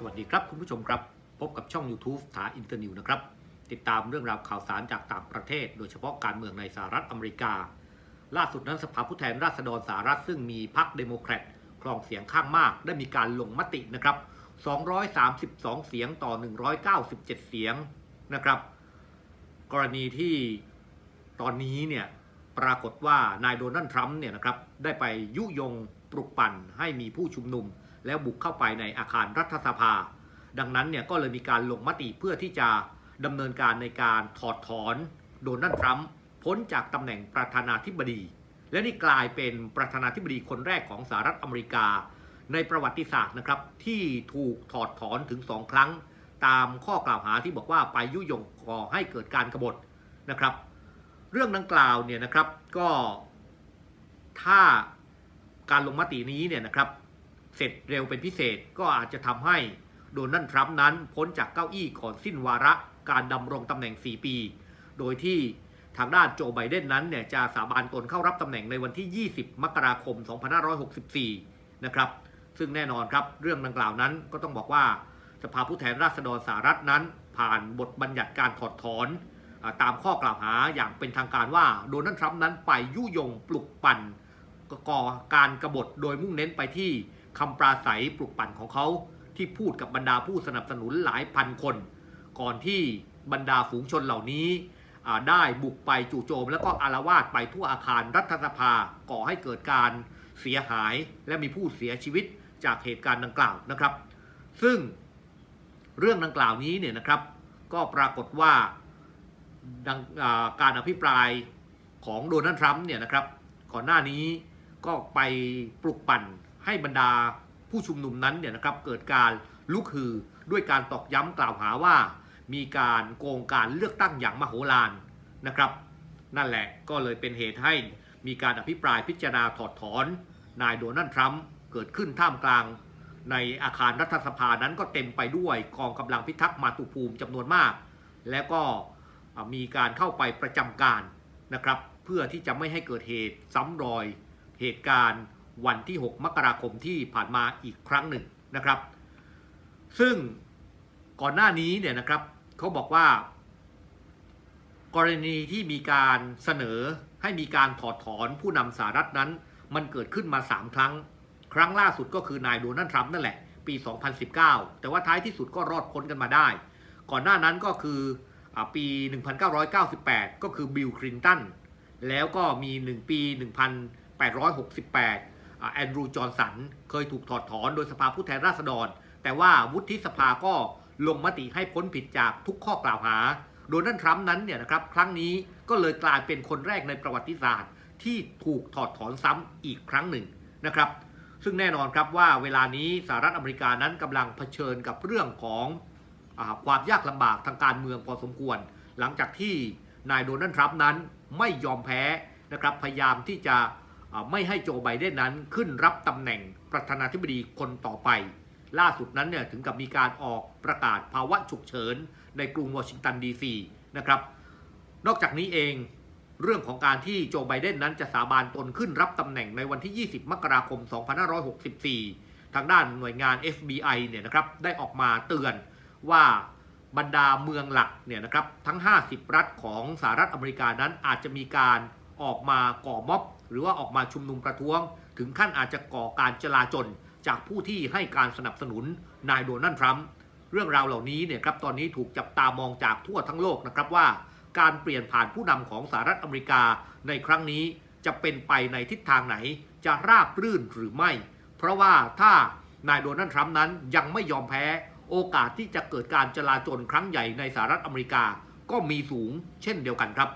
สวัสดีครับคุณผู้ชมครับ พบกับช่อง YouTube ถาอินเตอร์นิวนะครับ ติดตามเรื่องราวข่าวสารจากต่างประเทศ โดยเฉพาะการเมืองในสหรัฐอเมริกา ล่าสุดนั้นสภาผู้แทนราษฎรสหรัฐซึ่งมีพรรคเดโมแครตครองเสียงข้างมากได้มีการลงมตินะครับ 232 เสียงต่อ 197 เสียงนะครับ กรณีที่ตอนนี้เนี่ยปรากฏว่านายโดนัลด์ทรัมป์เนี่ยนะครับได้ไปยุยงปลุกปั่นให้มีผู้ชุมนุม แล้วบุกเข้าไปในอาคารรัฐสภา ดังนั้นเนี่ยก็เลยมีการลงมติเพื่อที่จะดำเนินการในการถอดถอนโดนัลด์ทรัมป์พ้นจากตำแหน่งประธานาธิบดี และนี่กลายเป็นประธานาธิบดีคนแรกของสหรัฐอเมริกา ในประวัติศาสตร์นะครับที่ถูกถอดถอนถึงสองครั้ง ตามข้อกล่าวหาที่บอกว่าไปยุยงก่อให้เกิดการกบฏนะครับ เรื่องดังกล่าวเนี่ยนะครับก็ถ้าการลงมตินี้เนี่ยนะครับ เสร็จเร็วเป็นพิเศษก็อาจจะทำให้โดนัลด์ทรัมป์นั้นพ้นจากเก้าอี้ก่อนสิ้นวาระการดำรงตำแหน่ง 4 ปี โดยที่ทางด้านโจไบเดนนั้นเนี่ยจะสาบานตนเข้ารับตำแหน่งในวันที่ 20 มกราคม 2564 นะครับ ซึ่งแน่นอนครับเรื่องดังกล่าวนั้นก็ต้องบอกว่าสภาผู้แทนราษฎรสหรัฐนั้น ผ่านบทบัญญัติการถอดถอน ตามข้อกล่าวหาอย่างเป็นทางการว่าโดนัลด์ทรัมป์นั้นไปยุยงปลุกปั่นก่อการกรบฏโดยมุ่งเน้นไปที่ คำปราศัยปลุกปั่นของเขาที่พูดกับบรรดาผู้สนับสนุนหลายพันคน ก่อนที่บรรดาฝูงชนเหล่านี้ได้บุกไปจู่โจม แล้วก็อารวาสไปทั่วอาคารรัฐสภาก่อให้เกิดการเสียหายและมีผู้เสียชีวิตจากเหตุการณ์ดังกล่าวนะครับ ซึ่งเรื่องดังกล่าวนี้เนี่ยนะครับ ก็ปรากฏว่าการอภิปรายของโดนัลด์ทรัมป์เนี่ยนะครับ ก่อนหน้านี้ก็ไปปลุกปั่น ให้บรรดาผู้ชุมนุมนั้นเนี่ยนะครับเกิดการลุกฮือด้วยการตอกย้ำกล่าวหาว่า มีการโกงการเลือกตั้งอย่างมโหฬารนะครับ นั่นแหละก็เลยเป็นเหตุให้มีการอภิปรายพิจารณาถอดถอนนายโดนัลด์ทรัมป์เกิดขึ้นท่ามกลาง ในอาคารรัฐสภานั้นก็เต็มไปด้วยกองกำลังพิทักษ์มาตุภูมิจำนวนมาก และก็มีการเข้าไปประจำการนะครับ เพื่อที่จะไม่ให้เกิดเหตุซ้ำรอยเหตุการณ์ วันที่ 6 มกราคมที่ผ่านมาอีกครั้งหนึ่งนะครับ ซึ่งก่อนหน้านี้เนี่ยนะครับเขาบอกว่า กรณีที่มีการเสนอให้มีการถอดถอนผู้นำสหรัฐนั้น มันเกิดขึ้นมา 3 ครั้ง ครั้งล่าสุดก็คือนายโดนัลด์ทรัมป์นั่นแหละ ปี 2019 แต่ว่าท้ายที่สุดก็รอดพ้นกันมาได้ ก่อนหน้านั้นก็คืออปี 1998 ก็คือบิลคลินตันแล้วก็มี 1 ปี 1868 แอนดรูว์จอห์นสัน เคยถูกถอดถอนโดยสภาผู้แทนราษฎร แต่ว่าวุฒิสภาก็ลงมติให้พ้นผิดจากทุกข้อกล่าวหา โดนัลด์ทรัมป์นั้นเนี่ยนะครับครั้งนี้ก็เลยกลายเป็นคนแรกในประวัติศาสตร์ ที่ถูกถอดถอนซ้ำอีกครั้งหนึ่งนะครับซึ่งแน่นอนครับว่าเวลานี้สหรัฐอเมริกานั้นกำลังเผชิญกับเรื่องของอความยากลำบากทางการเมืองพอสมควร หลังจากที่นายโดนัลด์ทรัมป์นั้นไม่ยอมแพ้นะครับพยายามที่จะ ไม่ให้โจไบเดนนั้นขึ้นรับตำแหน่งประธานาธิบดีคนต่อไป ล่าสุดนั้นเนี่ยถึงกับมีการออกประกาศภาวะฉุกเฉินในกรุงวอชิงตันดีซีนะครับนอกจากนี้เองเรื่องของการที่โจไบเดนนั้นจะสาบานตนขึ้นรับตำแหน่งในวันที่ 20 มกราคม 2564 ทางด้านหน่วยงาน FBI เนี่ยนะครับได้ออกมาเตือนว่าบรรดาเมืองหลักเนี่ยนะครับทั้ง 50 รัฐของสหรัฐอเมริกานั้นอาจจะมีการออกมาก่อม็อบ หรือว่าออกมาชุมนุมประท้วง ถึงขั้นอาจจะก่อการจลาจลจากผู้ที่ให้การสนับสนุนนายโดนัลด์ทรัมป์เรื่องราวเหล่านี้เนี่ยครับตอนนี้ถูกจับตามองจากทั่วทั้งโลกนะครับว่า การเปลี่ยนผ่านผู้นำของสหรัฐอเมริกาในครั้งนี้จะเป็นไปในทิศทางไหนจะราบรื่นหรือไม่ เพราะว่าถ้านายโดนัลด์ทรัมป์นั้นยังไม่ยอมแพ้ โอกาสที่จะเกิดการจลาจลครั้งใหญ่ในสหรัฐอเมริกาก็มีสูงเช่นเดียวกันครับ